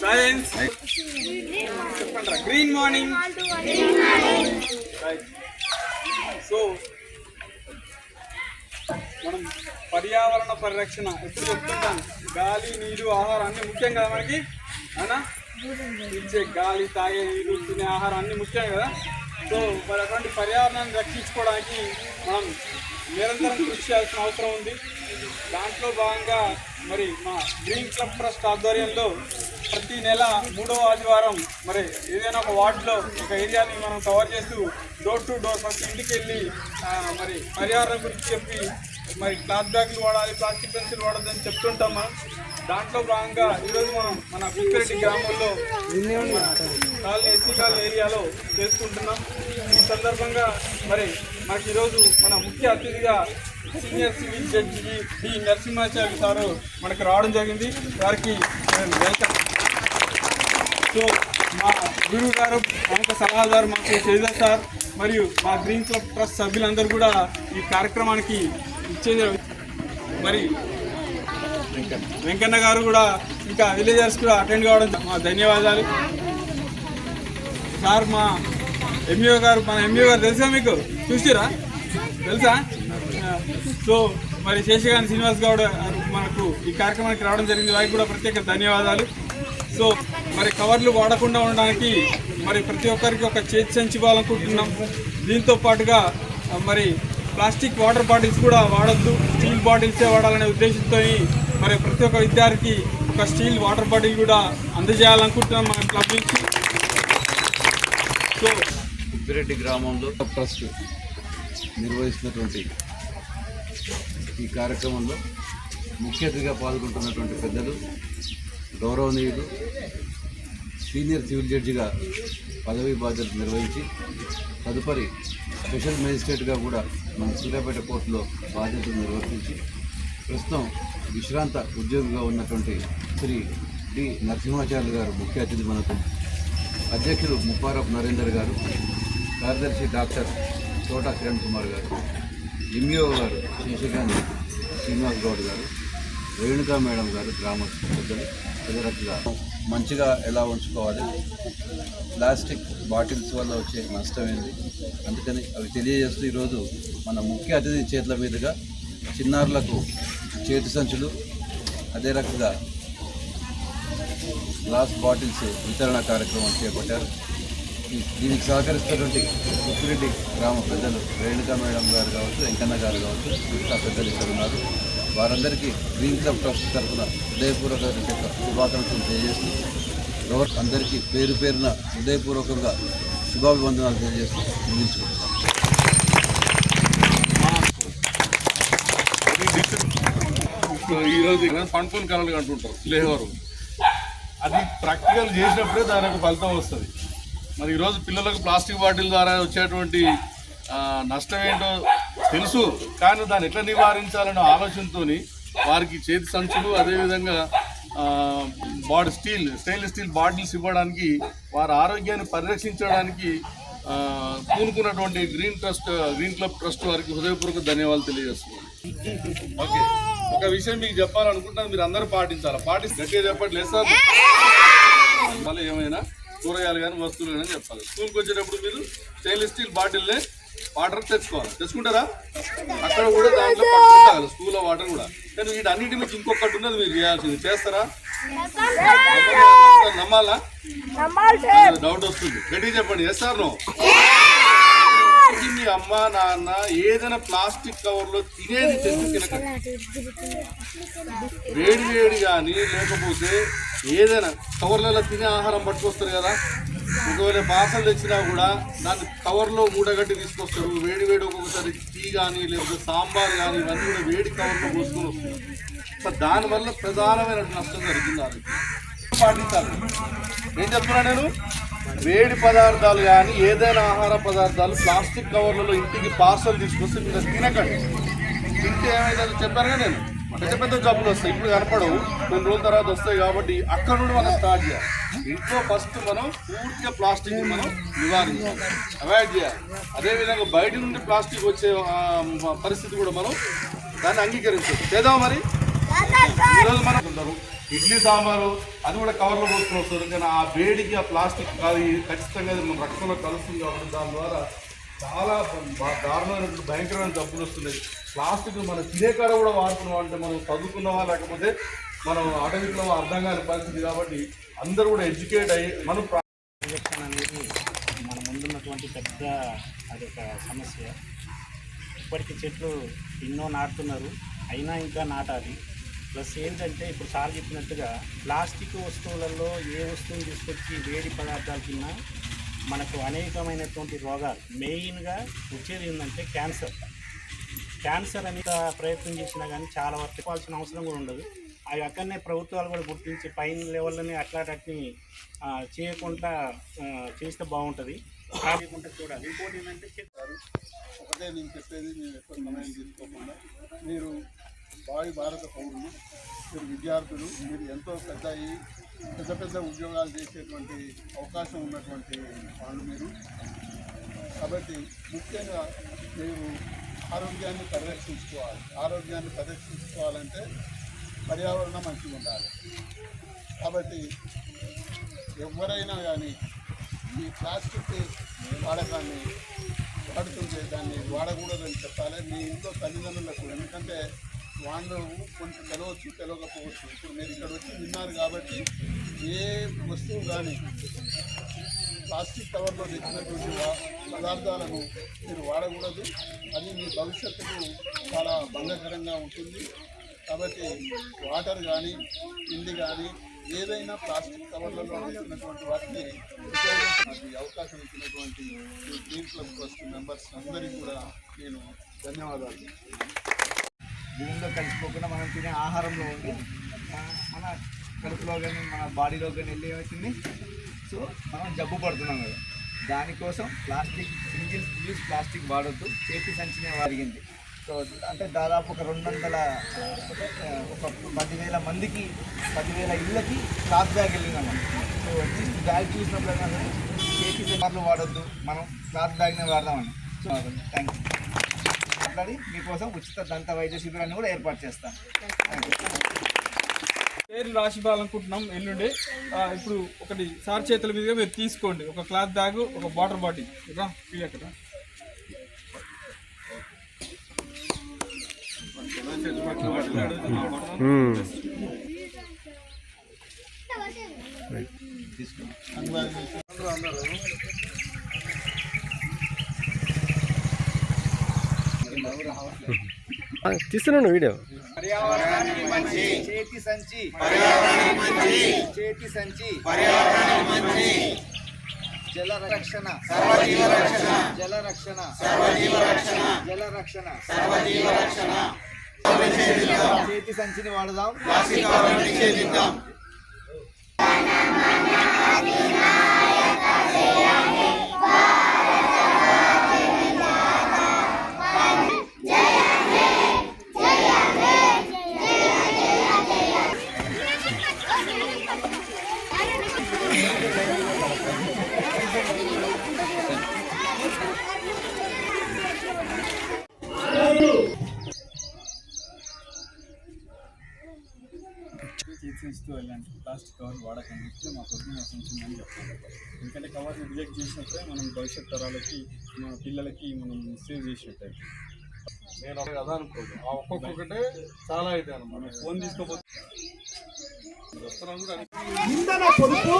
Science చెప్పండి green morning so మనం పర్యావరణ పరిరక్షణ ఎప్పుడు చెప్తుంటాం? గాలి నీరు ఆహారం అన్ని ముఖ్యం కదా మనకి? అవునా? ఇచ్చే గాలి తాగే నీరు తినే ఆహారం అన్ని ముఖ్యం కదా? సో మరి అటువంటి పర్యావరణాన్ని రక్షించుకోవడానికి మనం నిరంతరం కృషి చేయాల్సిన అవసరం ఉంది. దాంట్లో భాగంగా మరి మా గ్రీన్ క్లబ్ ట్రస్ట్ ఆధ్వర్యంలో ప్రతి నెల మూడవ ఆదివారం మరి ఏదైనా ఒక వార్డులో ఒక ఏరియాని మనం కవర్ చేస్తూ డోర్ టు డోర్ ఫస్ట్ ఇంటికి వెళ్ళి మరి పర్యావరణం గురించి చెప్పి మరి క్లాత్ బ్యాగ్లు వాడాలి ప్లాస్టిక్ పెన్సిల్ వాడద్దని చెప్తుంటాం మనం దాంట్లో భాగంగా ఈరోజు మనం మన కుక్కిరెడ్డి గ్రామంలో కాలనీ ఎస్సీ కాలనీ ఏరియాలో చేసుకుంటున్నాం. ఈ సందర్భంగా మరి మనకి ఈరోజు మన ముఖ్య అతిథిగా senior civil judge D Narasimhacharya sir మనకు రావడం జరిగింది. వారికి వెల్కమ్ సో మా గురువు గారు అనేక సలహాదారు మాకు శ్రీధర్ సార్. మరియు మా గ్రీన్ క్లబ్ ట్రస్ట్ సభ్యులందరూ కూడా ఈ కార్యక్రమానికి ఇచ్చే మరి వెంకన్న గారు కూడా ఇంకా విలేజర్స్ కూడా అటెండ్ కావడం మా ధన్యవాదాలు. సార్ మా ఎంఈఓ గారు మన ఎంఈఓ గారు తెలుసా మీకు? చూసిరా? తెలుసా? సో మరి శేషగాని శ్రీనివాస్ గౌడ్ మనకు ఈ కార్యక్రమానికి రావడం జరిగింది. వారికి కూడా ప్రత్యేక ధన్యవాదాలు. సో మరి కవర్లు వాడకుండా ఉండడానికి మరి ప్రతి ఒక్కరికి ఒక చేతి సంచి ఇవ్వాలనుకుంటున్నాం. దీంతో పాటుగా మరి ప్లాస్టిక్ వాటర్ బాటిల్స్ కూడా వాడొద్దు. స్టీల్ బాటిల్సే వాడాలనే ఉద్దేశంతో మరి ప్రతి ఒక్క విద్యార్థికి ఒక స్టీల్ వాటర్ బాటిల్ కూడా అందజేయాలనుకుంటున్నాం మన క్లబ్ నుంచి. సో ఉప్పిరెడ్డి గ్రామంలో ట్రస్ట్ నిర్వహిస్తున్నటువంటి ఈ కార్యక్రమంలో ముఖ్య అతిథిగా పాల్గొంటున్నటువంటి పెద్దలు గౌరవనీయులు సీనియర్ సివిల్ జడ్జిగా పదవీ బాధ్యతలు నిర్వహించి తదుపరి స్పెషల్ మేజిస్ట్రేట్గా కూడా మన సూర్యాపేట కోర్టులో బాధ్యతలు నిర్వర్తించి ప్రస్తుతం విశ్రాంత ఉద్యోగిగా ఉన్నటువంటి శ్రీ డి. నరసింహాచార్య గారు ముఖ్య అతిథి మనకు అధ్యక్షులు ముప్పారపు నరేందర్ గారు కార్యదర్శి డాక్టర్ తోట కిరణ్ కుమార్ గారు. ఎంఈఓ గారు శేషకాంత్ శ్రీనివాస్ గౌడ్ గారు రేణుకా మేడం గారు గ్రామ పెద్దలు పెద్దరట్టుగా మంచిగా ఎలా ఉంచుకోవాలి? ప్లాస్టిక్ బాటిల్స్ వల్ల వచ్చే నష్టం ఏంది? అందుకని అవి తెలియజేస్తూ ఈరోజు మన ముఖ్య అతిథి చేతుల మీదుగా చిన్నారులకు చేతి సంచులు అదే రకంగా గ్లాస్ బాటిల్స్ వితరణ కార్యక్రమం చేపట్టారు. దీనికి సహకరిస్తున్నటువంటి ఉప్పిరెడ్డి గ్రామ పెద్దలు రేణుకా మేడం గారు కావచ్చు వెంకన్న గారు కావచ్చు మిగతా పెద్దలు ఇక్కడ ఉన్నారు. వారందరికీ గ్రీన్ క్లబ్ ట్రస్ట్ తరఫున హృదయపూర్వక శుభాకాంక్షలు తెలియజేస్తూ గౌరవ అందరికీ పేరు పేరున హృదయపూర్వకంగా శుభాభివందనాలు తెలియజేస్తూ ముగించుకుంటున్నాం. సో ఈరోజు పండుకొని కలలు అంటుంటారు లేవరు అది ప్రాక్టికల్ చేసినప్పుడే దాని యొక్క ఫలితం వస్తుంది. మరి ఈరోజు పిల్లలకు ప్లాస్టిక్ బాటిల్ ద్వారా వచ్చేటువంటి నష్టం ఏంటో తెలుసు కానీ దాన్ని ఎట్లా నివారించాలనే ఆలోచనతో వారికి చేతి సంచులు అదేవిధంగా body steel stainless steel bottles ఇవ్వడానికి వారి ఆరోగ్యాన్ని పరిరక్షించడానికి పూనుకున్నటువంటి green trust green club trust వారికి హృదయపూర్వక ధన్యవాదాలు తెలియజేస్తున్నాను. ఓకే. ఒక విషయం మీకు చెప్పాలనుకుంటున్నాను మీరు అందరూ పాటించాలి. పాటిస్తే గట్టిగా చెప్పట్లేదు సార్. మళ్ళీ ఏమైనా? కూరగాయలు కానీ వస్తువులు కానీ చెప్పాలి. స్కూల్కి వచ్చేటప్పుడు మీరు స్టెయిన్లెస్ స్టీల్ బాటిల్నే వాటర్ తెచ్చుకోవాలి. తెచ్చుకుంటారా? అక్కడ కూడా దాంట్లో పట్టుకుంటారు స్కూల్లో వాటర్ కూడా. కానీ వీటన్నిటి నుంచి ఇంకొకటి ఉన్నది మీరు చేయాల్సింది. చేస్తారా? నమ్మాలా. డౌట్ వస్తుంది. గట్టిగా చెప్పండి. ఎస్ సార్ నో ఇది మీ అమ్మ నాన్న ఏదైనా ప్లాస్టిక్ కవర్లో తినేది తెచ్చి తినకండి వేడి వేడి కానీ లేకపోతే ఏదైనా కవర్లలో తినే ఆహారం పట్టుకొస్తారు కదా. ఒకవేళ బాసలు తెచ్చినా కూడా దాన్ని కవర్లో మూడగట్టి తీసుకొస్తారు. వేడి వేడి ఒక్కొక్కసారి టీ కానీ లేకపోతే సాంబార్ కానీ ఇవన్నీ కూడా వేడి కవర్లో పోసుకొని వస్తారు. సో దానివల్ల ప్రధానమైన నష్టం జరిగింది ఆరోగ్యం. పాటించాలి ఏం చెప్తున్నా నేను? వేడి పదార్థాలు కానీ ఏదైనా ఆహార పదార్థాలు ప్లాస్టిక్ కవర్లలో ఇంటికి పార్సల్ తీసుకొస్తే మీరు తినకండి. తింటే ఏమైందని చెప్పాను నేను. పెద్ద పెద్ద జబ్బులు వస్తాయి. ఇప్పుడు కనపడవు. కొన్ని రోజుల తర్వాత వస్తాయి కాబట్టి అక్కడ నుండి మనం స్టార్ట్ చేయాలి. ఇంట్లో ఫస్ట్ మనం పూర్తిగా ప్లాస్టిక్ మనం నివారించాలి. అవాయిడ్ చేయాలి. అదేవిధంగా బయట నుండి ప్లాస్టిక్ వచ్చే పరిస్థితి కూడా మనం దాన్ని అంగీకరించాలి లేదా మరి? ఈరోజు మనం ఉంటారు ఇడ్లీ సాంబారు అది కూడా కవర్లో పోసుకొని వస్తుంది. కానీ ఆ వేడికి ఆ ప్లాస్టిక్ అది ఖచ్చితంగా మన రక్తంలో కలుస్తుంది కాబట్టి దాని ద్వారా చాలా బ- దారుణమైనటువంటి భయంకరమైన జబ్బులు వస్తున్నాయి. ప్లాస్టిక్ మనం తినే కూడా వాడుతున్నాం అంటే మనం చదువుకున్నావా లేకపోతే మనం అటవీలో అర్థం కాని పరిస్థితి కాబట్టి అందరూ కూడా ఎడ్యుకేట్ అయ్యి మనం ప్రా- అనేది మన ముందున్నటువంటి పెద్ద అదొక సమస్య. ఇప్పటికీ చెట్లు ఎన్నో నాటుతున్నారు. అయినా ఇంకా నాటాలి. ప్లస్ ఏంటంటే ఇప్పుడు సార్ చెప్పినట్టుగా ప్లాస్టిక్ వస్తువులలో ఏ వస్తువుని తీసుకొచ్చి వేడి పదార్థాలు తిన్నా మనకు అనేకమైనటువంటి రోగాలు. మెయిన్గా వచ్చేది ఏంటంటే క్యాన్సర్. క్యాన్సర్ అనేది ప్రయత్నం చేసినా కానీ చాలా వరకు ఇవ్వాల్సిన అవసరం కూడా ఉండదు. అవి అక్కడనే ప్రభుత్వాలు కూడా గుర్తించి పైన లెవెల్లోనే అట్లాంటి చేయకుండా చేస్తే బాగుంటుంది. కాకుండా చూడాలి ఇంకోటి ఏంటంటే ఒకటే నేను చెప్పేది మీరు ఎక్కువ సమయం తీసుకోకుండా మీరు భావి భారత పౌరులు మీరు విద్యార్థులు మీరు ఎంతో పెద్ద పెద్ద పెద్ద ఉద్యోగాలు చేసేటువంటి అవకాశం ఉన్నటువంటి వాళ్ళు మీరు. కాబట్టి ముఖ్యంగా మీరు ఆరోగ్యాన్ని పరిరక్షించుకోవాలి. ఆరోగ్యాన్ని పరిరక్షించుకోవాలంటే పర్యావరణం మంచిగా ఉండాలి. కాబట్టి ఎవరైనా కానీ ఈ ప్లాస్టిక్ వాడకాన్ని వాడుతుంటే దాన్ని వాడకూడదని చెప్పాలి. మీ ఇంట్లో తల్లిదండ్రులకు ఎందుకంటే వాళ్ళు కొంచెం తెలవచ్చు తెలవకపోవచ్చు. ఇప్పుడు మీరు ఇక్కడ వచ్చి విన్నారు కాబట్టి ఏ వస్తువు కానీ ప్లాస్టిక్ కవర్లో తెచ్చినటువంటి పదార్థాలను మీరు వాడకూడదు. అది మీ భవిష్యత్తుకు చాలా భంగకరంగా ఉంటుంది. కాబట్టి వాటర్ కానీ పిండి కానీ ఏదైనా ప్లాస్టిక్ కవర్లలో వేసినటువంటి వాటిని ఉపయోగించడానికి అవకాశం ఇచ్చినటువంటి ఈ గ్రీన్ క్లబ్ ట్రస్ట్ మెంబర్స్ అందరికీ కూడా నేను ధన్యవాదాలు. భూమిలో కలిసిపోకుండా మనం తినే ఆహారంలో ఉండి మన కడుపులో కానీ మన బాడీలో కానీ వెళ్ళి ఏమవుతుంది సో మనం జబ్బు పడుతున్నాం కదా. దానికోసం ప్లాస్టిక్ సింగిల్ యూజ్ ప్లాస్టిక్ వాడొద్దు. చేతి సంచినే వాడిగింది. సో అంటే దాదాపు ఒక రెండు వందల ఒక పదివేల మందికి పదివేల ఇళ్ళకి క్లాత్ బ్యాగ్ వెళ్ళిందన్నమాట. సో అట్లీస్ట్ బ్యాగ్ చూసినప్పుడు చేతి సార్లు వాడొద్దు. మనం క్లాత్ బ్యాగ్నే వాడదామని. సో థ్యాంక్ యూ మాట్లాడి మీకోసం ఉచిత దంత వైద్య శిబిరాన్ని కూడా ఏర్పాటు చేస్తాను థ్యాంక్ యూ పేర్లు రాసి ఇవ్వాలనుకుంటున్నాం ఎల్లుండి. ఇప్పుడు ఒకటి సార్ చేతుల మీదుగా మీరు తీసుకోండి. ఒక క్లాత్ బ్యాగ్ ఒక వాటర్ బాటిల్. రా అక్కడ. తీస్తున్నాను వీడియో. పర్యావరణానికి మంచి. చేతి సంచి. పర్యావరణానికి మంచి. చేతి సంచి. పర్యావరణానికి మంచి. జల రక్షణ. సర్వజీవ రక్షణ. జల రక్షణ. సర్వజీవ రక్షణ. జల రక్షణ. సర్వజీవ రక్షణ. చేతి సంచిని వాడదాం. ప్లాస్టిక్ కవర్ వాడకండి మా పొద్దున్న వస్తుందని చెప్పాలి ఎందుకంటే కవర్ని రిజెక్ట్ చేసినప్పుడే మనం భవిష్యత్ తరాలకి మన పిల్లలకి మనం సేవ్ చేసినట్టు. నేను ఒక కథ అనుకోదు ఆ ఒక్కొక్కటే చాలా అయితే అనమాట. ఫోన్ తీసుకోపోతే ఇంధన పొదుపు.